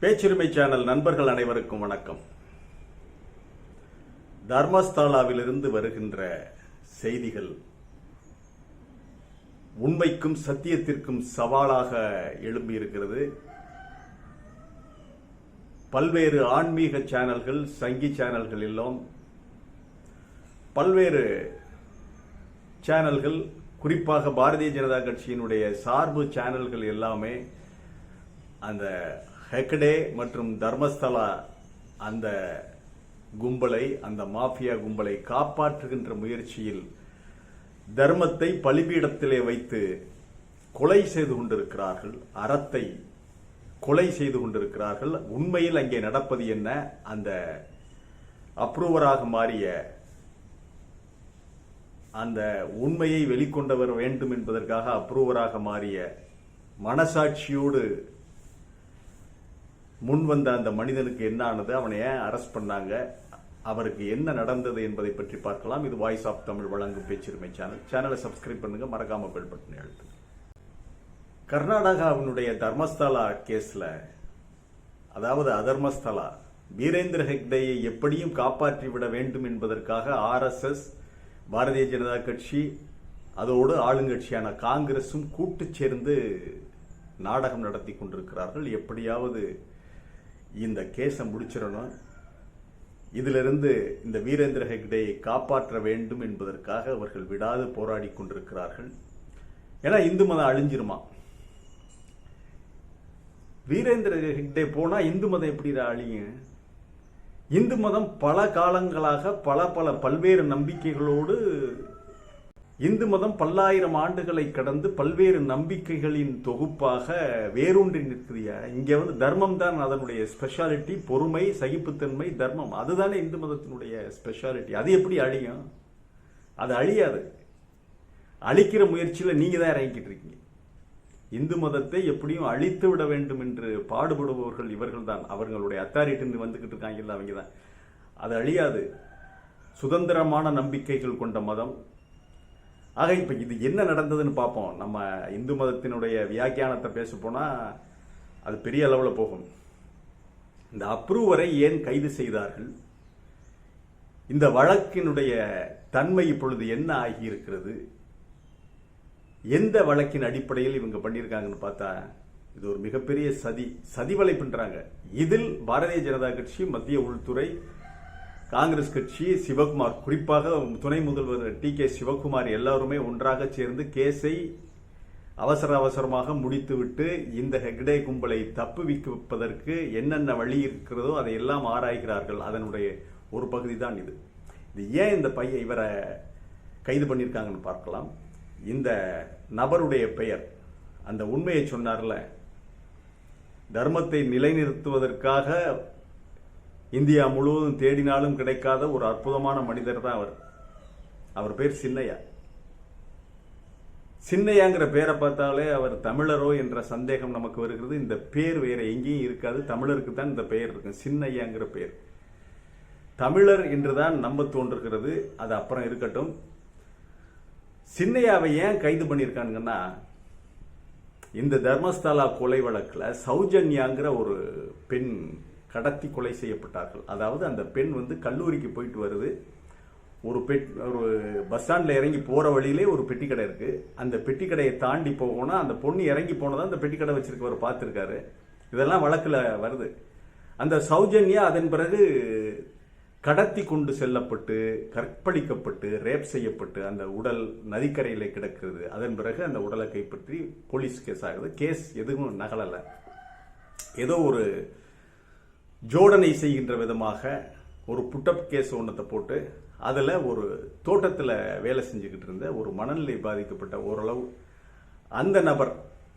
பேச்சுரிமை channel நண்பர்கள் அனைவருக்கும் வணக்கம். தர்மஸ்தாலாவிலிருந்து வருகின்ற செய்திகள் உண்மைக்கும் சத்தியத்திற்கும் சவாலாக எழும்பியிருக்கிறது. பல்வேறு ஆன்மீக சேனல்கள் சங்கி சேனல்கள் எல்லாம் பல்வேறு சேனல்கள் குறிப்பாக பாரதிய ஜனதா கட்சியினுடைய சார்பு சேனல்கள் எல்லாமே அந்த ஹெக்டே மற்றும் தர்மஸ்தலா அந்த கும்பலை அந்த மாஃபியா கும்பலை காப்பாற்றுகின்ற முயற்சியில் தர்மத்தை பலிபீடத்திலே வைத்து கொலை செய்து கொண்டிருக்கிறார்கள். அறத்தை கொலை செய்து கொண்டிருக்கிறார்கள். உண்மையில் அங்கே நடப்பது என்ன? அந்த அப்ரூவராக மாறிய அந்த உண்மையை வெளிக்கொண்டவர் வேண்டும் என்பதற்காக அப்ரூவராக மாறிய மனசாட்சியோடு முன் வந்த அந்த மனிதனுக்கு என்ன ஆனது? அவனை ஏன் அரெஸ்ட் பண்ணாங்க? அவருக்கு என்ன நடந்தது என்பதை பற்றி பார்க்கலாம். இது வாய்ஸ் ஆஃப் தமிழ் வழங்கும் பேச்சுரிமை சேனல் சேனலை சப்ஸ்கிரைப் பண்ணுங்க. மறக்காம பெல் பட்டனை அழுத்துங்க. கர்நாடகாவினுடைய தர்மஸ்தலா கேஸ்ல அதாவது அதர்மஸ்தலா வீரேந்திர ஹெக்டேயை எப்படியும் காப்பாற்றி விட வேண்டும் என்பதற்காக ஆர்எஸ்எஸ் பாரதிய ஜனதா கட்சி அதோடு ஆளுங்கட்சியான காங்கிரஸும் கூட்டு சேர்ந்து நாடகம் நடத்தி கொண்டிருக்கிறார்கள். எப்படியாவது இந்த கேஸை முடிச்சிடணும். இதிலிருந்து இந்த வீரேந்திர ஹெக்டேயை காப்பாற்ற வேண்டும் என்பதற்காக அவர்கள் விடாது போராடி கொண்டிருக்கிறார்கள். ஏன்னா இந்து மதம் அழிஞ்சிருமா? வீரேந்திர ஹெக்டே போனால் இந்து மதம் எப்படி அழியும்? இந்து மதம் பல காலங்களாக பல பல பல்வேறு நம்பிக்கைகளோடு இந்து மதம் பல்லாயிரம் ஆண்டுகளை கடந்து பல்வேறு நம்பிக்கைகளின் தொகுப்பாக வேரூன்றி நிற்கிறியா? இங்கே வந்து தர்மம் தான் அதனுடைய ஸ்பெஷாலிட்டி பொறுமை சகிப்புத்தன்மை தர்மம். அதுதானே இந்து மதத்தினுடைய ஸ்பெஷாலிட்டி அது எப்படி அழியும்? அது அழியாது. அழிக்கிற முயற்சியில் நீங்கள் தான் இறங்கிக்கிட்டு இருக்கீங்க. இந்து மதத்தை எப்படியும் அழித்து விட வேண்டும் என்று பாடுபடுபவர்கள் இவர்கள் தான். அவர்களுடைய அத்தாரிட்டின்னு வந்துக்கிட்டு இருக்காங்கல்ல அவங்க தான். அது அழியாது. சுதந்திரமான நம்பிக்கைகள் கொண்ட மதம். ஆக இப்போ இது என்ன நடந்ததுன்னு பார்ப்போம். நம்ம இந்து மதத்தினுடைய வியாக்கியானத்தை பேச அது பெரிய அளவில் போகும். இந்த அப்ரூவரை ஏன் கைது செய்தார்கள்? இந்த வழக்கினுடைய தன்மை இப்பொழுது என்ன ஆகியிருக்கிறது? எந்த வழக்கின் அடிப்படையில் இவங்க பண்ணியிருக்காங்கன்னு பார்த்தா இது ஒரு மிகப்பெரிய சதி சதி வலைப்புன்றாங்க இதில் பாரதிய ஜனதா கட்சி மத்திய உள்துறை காங்கிரஸ் கட்சி சிவகுமார் குறிப்பாக துணை முதல்வர் டி கே சிவகுமார் எல்லாருமே ஒன்றாக சேர்ந்து கேஸை அவசர அவசரமாக முடித்துவிட்டு இந்த ஹெக்டே கும்பலை தப்பு வைப்பதற்கு என்னென்ன வழி இருக்கிறதோ அதை எல்லாம் ஆராய்கிறார்கள். அதனுடைய ஒரு பகுதி தான் இது. இது ஏன் இந்த பையன் இவரை கைது பண்ணியிருக்காங்கன்னு பார்க்கலாம். இந்த நபருடைய பெயர் அந்த உண்மையை சொன்னார்ல தர்மத்தை நிலைநிறுத்துவதற்காக இந்தியா முழுவதும் தேடினாலும் கிடைக்காத ஒரு அற்புதமான மனிதர் தான் அவர். அவர் பேர் சின்னையா. சின்னையாங்கிற பேரை பார்த்தாலே அவர் தமிழரோ என்ற சந்தேகம் நமக்கு வருகிறது. இந்த பேர் வேற எங்கேயும் இருக்காது. தமிழருக்கு தான் இந்த பெயர் இருக்கும் சின்னையாங்கிற பேர். தமிழர் என்றுதான் நம்ப தோன்றுகிறது. அது அப்புறம் இருக்கட்டும். சின்னையாவை ஏன் கைது பண்ணியிருக்கானுங்கன்னா இந்த தர்மஸ்தலா கொலை வழக்கில் சௌஜன்யாங்கிற ஒரு பெண் கடத்தி கொலை செய்யப்பட்டார்கள். அதாவது அந்த பெண் வந்து கல்லூரிக்கு போயிட்டு வருது. ஒரு பெட் ஒரு பஸ் ஸ்டாண்டில் இறங்கி போகிற வழியிலே ஒரு பெட்டி கடை இருக்குது அந்த பெட்டி கடையை தாண்டி போகணும்னா அந்த பொண்ணு இறங்கி போனதான் அந்த பெட்டி கடை வச்சிருக்கவர் பார்த்துருக்காரு. இதெல்லாம் வழக்கில் வருது. அந்த சௌஜன்யா அதன் பிறகு கடத்தி கொண்டு செல்லப்பட்டு கற்பழிக்கப்பட்டு ரேப் செய்யப்பட்டு அந்த உடல் நதிக்கரையில் கிடக்கிறது. அதன் பிறகு அந்த உடலை கைப்பற்றி போலீஸ் கேஸ் ஆகுது கேஸ் எதுவும் நகலலை. ஏதோ ஒரு ஜோடனை செய்கின்ற விதமாக ஒரு புட்டப் கேஸ் ஒன்றத்தை போட்டு அதில் ஒரு தோட்டத்தில் வேலை செஞ்சுக்கிட்டு இருந்த ஒரு மனநிலை பாதிக்கப்பட்ட ஓரளவு அந்த நபர்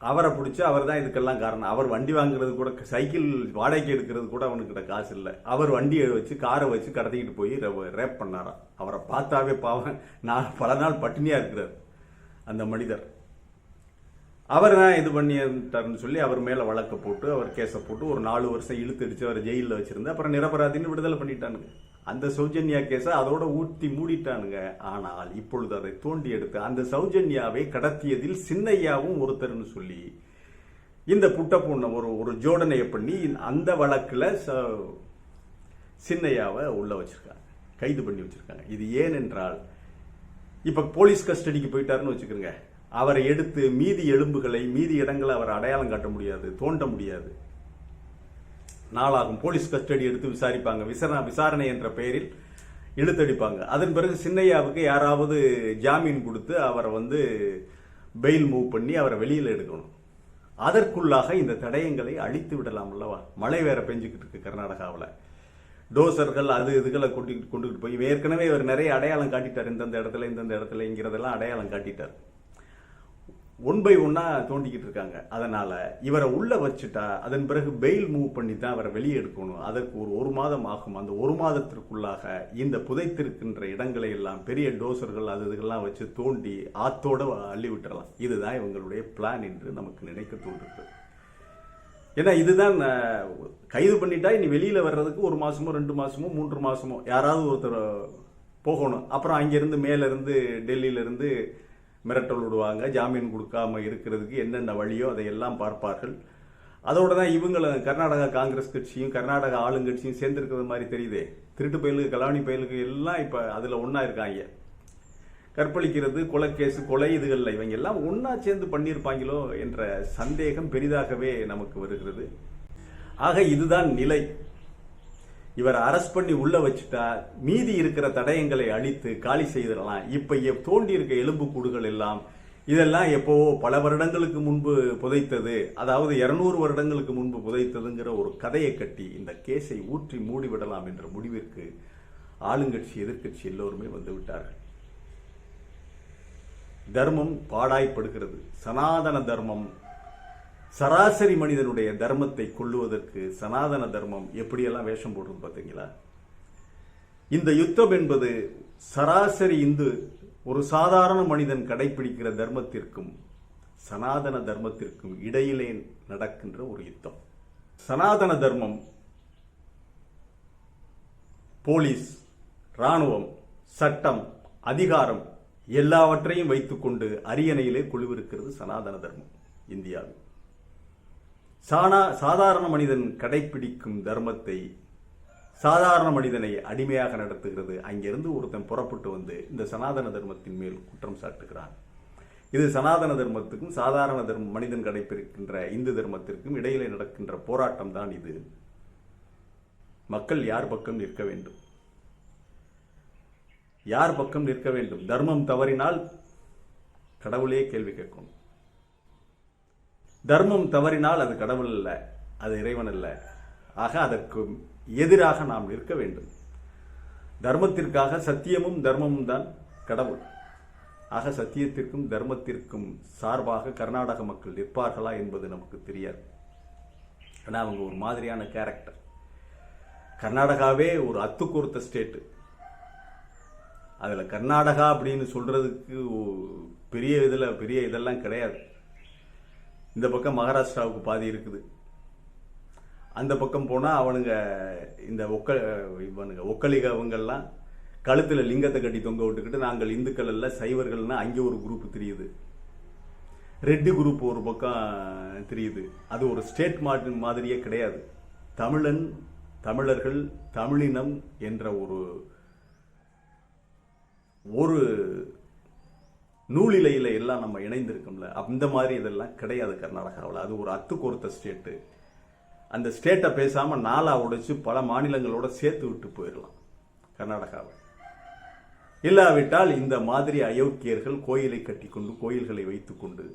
அவரை பிடிச்சி அவர் தான் இதுக்கெல்லாம் காரணம். அவர் வண்டி வாங்குறது கூட சைக்கிள் வாடகைக்கு எடுக்கிறது கூட அவனுக்கிட்ட காசு இல்லை. அவர் வண்டியை வச்சு காரை வச்சு கடத்திக்கிட்டு போய் ரேப் பண்ணாராம். அவரை பார்த்தாவே பாவம் நான் பல நாள் பட்டினியாக இருக்கிறார் அந்த மனிதர். அவர் தான் இது பண்ணிட்டாருன்னு சொல்லி அவர் மேலே வழக்கை போட்டு அவர் கேஸை போட்டு ஒரு நாலு வருஷம் இழுத்தடிச்சு அவர் ஜெயிலில் வச்சுருந்து அப்புறம் நிரபராதின்னு விடுதலை பண்ணிட்டானுங்க. அந்த சௌஜன்யா கேஸை அதோட ஊற்றி மூடிட்டானுங்க. ஆனால் இப்பொழுது அதை தோண்டி எடுத்து அந்த சௌஜன்யாவை கடத்தியதில் சின்னையாவும் ஒருத்தர்னு சொல்லி இந்த புட்டப்பூண்ணை ஒரு ஒரு ஜோடனையை பண்ணி அந்த வழக்கில் ச- சின்னையாவை உள்ளே வச்சுருக்காங்க. கைது பண்ணி வச்சுருக்காங்க. இது ஏனென்றால் இப்போ போலீஸ் கஸ்டடிக்கு போயிட்டாருன்னு வச்சுக்கோங்க. அவரை எடுத்து மீதி எலும்புகளை மீதி இடங்களை அவர் அடையாளம் காட்ட முடியாது தோண்ட முடியாது. நாளாகும் போலீஸ் கஸ்டடி எடுத்து விசாரிப்பாங்க. விசாரணை விசாரணை என்ற பெயரில் இழுத்தடிப்பாங்க. அதன் பிறகு சின்னையாவுக்கு யாராவது ஜாமீன் கொடுத்து அவரை வந்து பெயில் மூவ் பண்ணி அவரை வெளியில் எடுக்கணும். அதற்குள்ளாக இந்த தடயங்களை அழித்து விடலாம் அல்லவா? மழை வேற பெஞ்சுக்கிட்டு இருக்கு கர்நாடகாவில். டோசர்கள் அது இதுகளை கொண்டு கொண்டுகிட்டு போய் ஏற்கனவே இவர் நிறைய அடையாளம் காட்டிட்டார். இந்தந்த இடத்துல இந்தந்த இடத்துலங்கிறதெல்லாம் அடையாளம் காட்டிட்டார். ஒன் பை ஒன்னா தோண்டிக்கிட்டு இருக்காங்க. அதனால இவரை உள்ள வச்சுட்டா அதன் பிறகு பெயில் மூவ் பண்ணி தான் அவரை வெளியே எடுக்கணும். அதற்கு ஒரு ஒரு மாதம் ஆகும். அந்த ஒரு மாதத்திற்குள்ளாக இந்த புதைத்திருக்கின்ற இடங்களை எல்லாம் பெரிய டோசர்கள் அது இதுகள்லாம் வச்சு தோண்டி ஆத்தோட அள்ளி விட்டுறலாம். இதுதான் இவங்களுடைய பிளான் என்று நமக்கு நினைக்க தோன்றுது. ஏன்னா இதுதான் கைது பண்ணிட்டா இனி வெளியில வர்றதுக்கு ஒரு மாசமோ ரெண்டு மாசமோ மூன்று மாசமோ யாராவது ஒருத்தர் போகணும். அப்புறம் அங்கிருந்து மேலேருந்து டெல்லியிலேருந்து இருந்து மிரட்டல் விடுவாங்க ஜாமீன் கொடுக்காம இருக்கிறதுக்கு என்னென்ன வழியோ அதையெல்லாம் பார்ப்பார்கள். அதோட தான் இவங்களை கர்நாடகா காங்கிரஸ் கட்சியும் கர்நாடகா ஆளுங்கட்சியும் சேர்ந்துருக்கிறது மாதிரி தெரியுதே. திருட்டு பயலுக்கு கலாவணி பயலுக்கு எல்லாம் இப்போ அதில் ஒன்றா இருக்காங்க. கற்பழிக்கிறது கொலைக்கேசு கொலை இதுகளில் இவங்க எல்லாம் ஒன்றா சேர்ந்து பண்ணியிருப்பாங்களோ என்ற சந்தேகம் பெரிதாகவே நமக்கு வருகிறது. ஆக இதுதான் நிலை. இவரை அரெஸ்ட் பண்ணி உள்ள வச்சுட்டா மீதி இருக்கிற தடயங்களை அழித்து காலி செய்திடலாம். இப்ப தோண்டி இருக்க எலும்பு கூடுகள் எல்லாம் இதெல்லாம் எப்போவோ பல வருடங்களுக்கு முன்பு புதைத்தது. அதாவது இருநூறு வருடங்களுக்கு முன்பு புதைத்ததுங்கிற ஒரு கதையை கட்டி இந்த கேஸை ஊற்றி மூடிவிடலாம் என்ற முடிவிற்கு ஆளுங்கட்சி எதிர்க்கட்சி எல்லோருமே வந்து விட்டார்கள். தர்மம் பாடாய்ப்படுகிறது சனாதன தர்மம் சராசரி மனிதனுடைய தர்மத்தை கொள்ளுவதற்கு சனாதன தர்மம் எப்படியெல்லாம் வேஷம் போடுறது பார்த்தீங்களா? இந்த யுத்தம் என்பது சராசரி இந்து ஒரு சாதாரண மனிதன் கடைபிடிக்கிற தர்மத்திற்கும் சனாதன தர்மத்திற்கும் இடையிலே நடக்கின்ற ஒரு யுத்தம். சனாதன தர்மம் போலீஸ் ராணுவம் சட்டம் அதிகாரம் எல்லாவற்றையும் வைத்துக்கொண்டு அரியணையிலே குழுவிருக்கிறது சனாதன தர்மம் இந்தியாவில். சானா சாதாரண மனிதன் கடைபிடிக்கும் தர்மத்தை சாதாரண மனிதனை அடிமையாக நடத்துகிறது. அங்கிருந்து ஒருத்தன் புறப்பட்டு வந்து இந்த சனாதன தர்மத்தின் மேல் குற்றம் சாட்டுகிறான். இது சனாதன தர்மத்துக்கும் சாதாரண தர்ம மனிதன் கடைபிடிக்கின்ற இந்து தர்மத்திற்கும் இடையிலே நடக்கின்ற போராட்டம் தான் இது. மக்கள் யார் பக்கம் நிற்க வேண்டும்? யார் பக்கம் நிற்க வேண்டும்? தர்மம் தவறினால் கடவுளே கேள்வி கேட்கணும் தர்மம் தவறினால் அது கடவுள் அல்ல அது இறைவன் அல்ல. ஆக அதற்கு எதிராக நாம் நிற்க வேண்டும். தர்மத்திற்காக சத்தியமும் தர்மமும் தான் கடவுள். ஆக சத்தியத்திற்கும் தர்மத்திற்கும் சார்பாக கர்நாடக மக்கள் நிற்பார்களா என்பது நமக்கு தெரியாது. ஆனால் அவங்க ஒரு மாதிரியான கேரக்டர் கர்நாடகாவே ஒரு அத்துக்கூர்த்த ஸ்டேட்டு அதில் கர்நாடகா அப்படின்னு சொல்கிறதுக்கு பெரிய இதில் பெரிய இதெல்லாம் கிடையாது. இந்த பக்கம் மகாராஷ்டிராவுக்கு பாதி இருக்குது. அந்த பக்கம் போனால் அவனுங்க இந்த ஒக்க இவனுங்க ஒக்கலிகவங்கள்லாம் அவங்கெல்லாம் லிங்கத்தை கட்டி தொங்க விட்டுக்கிட்டு நாங்கள் இந்துக்கள் அல்ல சைவர்கள்னா அங்கே ஒரு குரூப் தெரியுது. ரெட்டி குரூப் ஒரு பக்கம் தெரியுது. அது ஒரு ஸ்டேட் மாதிரி மாதிரியே கிடையாது. தமிழன் தமிழர்கள் தமிழினம் என்ற ஒரு ஒரு நூலிலையில் எல்லாம் நம்ம இணைந்திருக்கோம்ல அந்த மாதிரி இதெல்லாம் கிடையாது கர்நாடகாவில். அது ஒரு அத்து கோர்த்த ஸ்டேட்டு. அந்த ஸ்டேட்டை பேசாமல் நாளாக உடைச்சு பல மாநிலங்களோட சேர்த்து விட்டு போயிடலாம் கர்நாடகாவை. இல்லாவிட்டால் இந்த மாதிரி அயோக்கியர்கள் கோயிலை கட்டிக்கொண்டு கோயில்களை வைத்துக்கொண்டு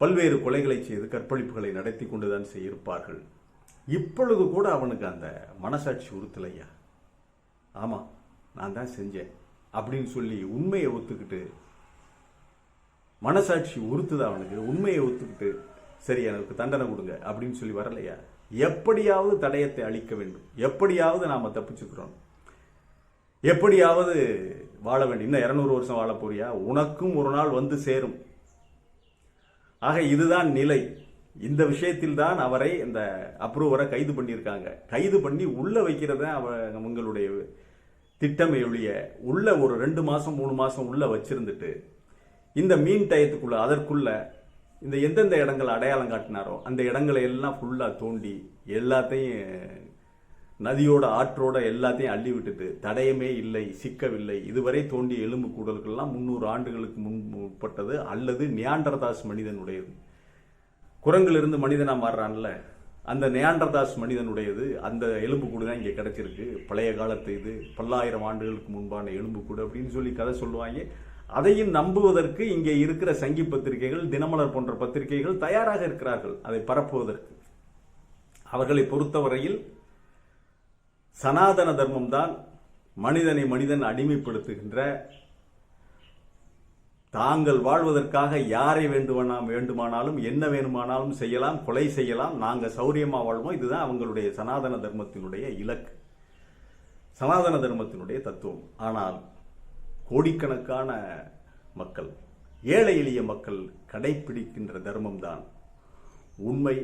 பல்வேறு கொலைகளை செய்து கற்பழிப்புகளை நடத்தி கொண்டுதான் தான் செய்யிருப்பார்கள். இப்பொழுது கூட அவனுக்கு அந்த மனசாட்சி உறுத்தலையா? ஆமாம் நான் தான் செஞ்சேன். அப்படின்னு சொல்லி உண்மையை ஒத்துக்கிட்டு மனசாட்சி உறுத்துது அவனுக்கு? உண்மையை ஒத்துக்கிட்டு சரி எனக்கு தண்டனை கொடுங்க அப்படின்னு சொல்லி வரலையா? எப்படியாவது தடயத்தை அழிக்க வேண்டும். எப்படியாவது நாம தப்பிச்சுக்கிறோம். எப்படியாவது வாழ வேண்டும். இன்னும் இருநூறு வருஷம் வாழ போறியா? உனக்கும் ஒரு நாள் வந்து சேரும். ஆக இதுதான் நிலை. இந்த விஷயத்தில் தான் அவரை இந்த அப்ரூவரை கைது பண்ணியிருக்காங்க. கைது பண்ணி உள்ள வைக்கிறத அவ அவங்களுடைய திட்டமே ஒழிய உள்ள ஒரு ரெண்டு மாதம் மூணு மாதம் உள்ள வச்சுருந்துட்டு இந்த மீன் டயத்துக்குள்ள அதற்குள்ள இந்த எந்தெந்த இடங்கள் அடையாளம் காட்டினாரோ அந்த இடங்களை எல்லாம் ஃபுல்லாக தோண்டி எல்லாத்தையும் நதியோட ஆற்றோட எல்லாத்தையும் அள்ளி விட்டுட்டு தடயமே இல்லை சிக்கவில்லை இதுவரை தோண்டிய எலும்பு கூடல்கள்லாம் முந்நூறு ஆண்டுகளுக்கு முன் உட்பட்டது அல்லது நியாண்டர்தாஸ் மனிதனுடையது. குரங்கிலிருந்து மனிதனாக மாறுறான்ல? அந்த நியாண்டர்தாஸ் மனிதனுடையது அந்த எலும்புக்கூடு தான் இங்கே கிடைச்சிருக்கு. பழைய காலத்து இது பல்லாயிரம் ஆண்டுகளுக்கு முன்பான எலும்புக்கூடு அப்படின்னு சொல்லி கதை சொல்லுவாங்க. அதையும் நம்புவதற்கு இங்கே இருக்கிற சங்கி பத்திரிகைகள் தினமலர் போன்ற பத்திரிகைகள் தயாராக இருக்கிறார்கள். அதை பரப்புவதற்கு. அவர்களை பொறுத்தவரையில் சனாதன தர்மம் தான் மனிதனை மனிதன் அடிமைப்படுத்துகின்ற தாங்கள் வாழ்வதற்காக யாரை வேண்டுமானா வேண்டுமானாலும் என்ன வேண்டுமானாலும் செய்யலாம் கொலை செய்யலாம் நாங்கள் சௌரியமாக வாழ்வோம். இதுதான் அவங்களுடைய சனாதன தர்மத்தினுடைய இலக்கு. சனாதன தர்மத்தினுடைய தத்துவம். ஆனால் கோடிக்கணக்கான மக்கள் ஏழை எளிய மக்கள் கடைபிடிக்கின்ற தர்மம் தான் உண்மை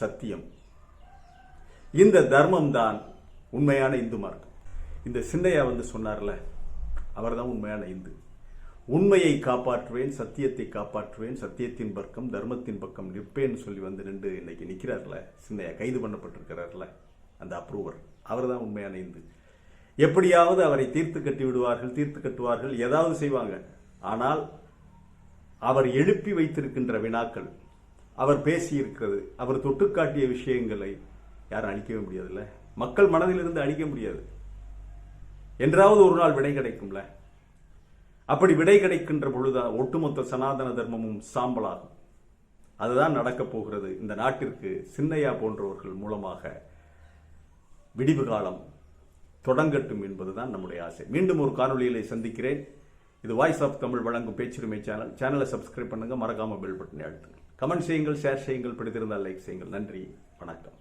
சத்தியம். இந்த தர்மம் தான் உண்மையான இந்து மார்க்கம். இந்த சின்னையா வந்து சொன்னார்ல அவர் தான் உண்மையான இந்து. உண்மையை காப்பாற்றுவேன் சத்தியத்தை காப்பாற்றுவேன் சத்தியத்தின் பக்கம் தர்மத்தின் பக்கம் நிற்பேன்னு சொல்லி வந்து நின்று இன்னைக்கு நிற்கிறார்ல சின்னையா கைது பண்ணப்பட்டிருக்கிறார்ல அந்த அப்ரூவர். அவர் தான் உண்மையான இந்து. எப்படியாவது அவரை தீர்த்து கட்டி விடுவார்கள் தீர்த்து கட்டுவார்கள் ஏதாவது செய்வாங்க. ஆனால் அவர் எழுப்பி வைத்திருக்கின்ற வினாக்கள் அவர் பேசியிருக்கிறது அவர் தொட்டுக்காட்டிய விஷயங்களை யாரும் அழிக்கவே முடியாதுல்ல? மக்கள் மனதிலிருந்து அழிக்க முடியாது. என்றாவது ஒரு நாள் விடை கிடைக்கும்ல? அப்படி விடை கிடைக்கின்ற பொழுதுதான் ஒட்டுமொத்த சனாதன தர்மமும் சாம்பலாகும். அதுதான் நடக்கப் போகிறது இந்த நாட்டிற்கு சின்னையா போன்றவர்கள் மூலமாக விடிவு காலம் தொடங்கட்டும் என்பதுதான் நம்முடைய ஆசை. மீண்டும் ஒரு காணொலியிலே சந்திக்கிறேன். இது வாய்ஸ் ஆஃப் தமிழ் வழங்கும் பேச்சுரிமை சேனல் சேனலை சப்ஸ்கிரைப் பண்ணுங்கள் மறக்காமல் பெல் பட்டனை அழுத்துங்கள் கமெண்ட் செய்யுங்கள் ஷேர் செய்யுங்கள் பிடித்திருந்தால் லைக் செய்யுங்கள். நன்றி வணக்கம்.